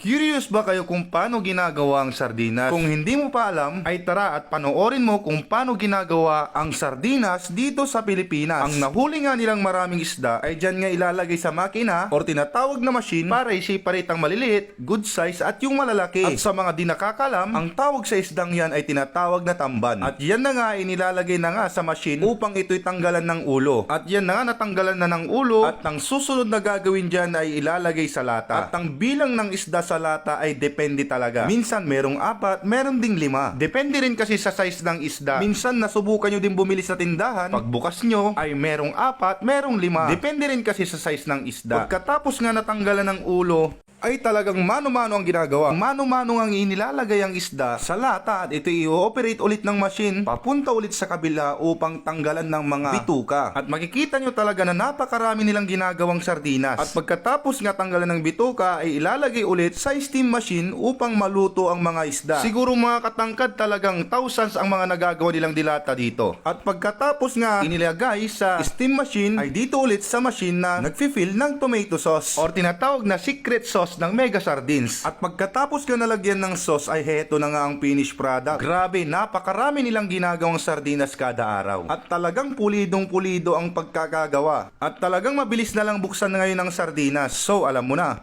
Curious ba kayo kung paano ginagawa ang sardinas? Kung hindi mo pa alam, ay tara at panoorin mo kung paano ginagawa ang sardinas dito sa Pilipinas. Ang nahuli nga nilang maraming isda ay dyan nga ilalagay sa makina or tinatawag na machine para i-separate ang maliliit, good size at yung malalaki. At sa mga di nakakalam, ang tawag sa isdang yan ay tinatawag na tamban. At yan na nga ay nilalagay na nga sa machine upang ito'y tanggalan ng ulo. At yan na nga natanggalan na ng ulo at ang susunod na gagawin dyan ay ilalagay sa lata. At ang bilang ng isda sa lata ay depende talaga. Minsan merong apat, meron ding lima. Depende rin kasi sa size ng isda. Minsan nasubukan nyo din bumili sa tindahan. Pagbukas nyo ay merong apat, merong lima. Depende rin kasi sa size ng isda. Pagkatapos nga natanggalan ng ulo, ay talagang mano-mano ang ginagawa. Mano-mano ang inilalagay ang isda sa lata at ito i-ooperate ulit ng machine papunta ulit sa kabila upang tanggalan ng mga bituka. At makikita nyo talaga na napakarami nilang ginagawang sardinas. At pagkatapos nga tanggalan ng bituka ay ilalagay ulit sa steam machine upang maluto ang mga isda. Siguro mga katangkad talagang thousands ang mga nagagawa nilang dilata dito. At pagkatapos nga inilagay sa steam machine ay dito ulit sa machine na nagfi-fill ng tomato sauce or tinatawag na secret sauce ng Mega Sardines. At pagkatapos ko nalagyan ng sauce ay heto na nga ang finished product. Grabe, napakarami nilang ginagawang sardinas kada araw. At talagang pulidong pulido ang pagkakagawa. At talagang mabilis na lang buksan ngayon ng sardinas. So alam mo na,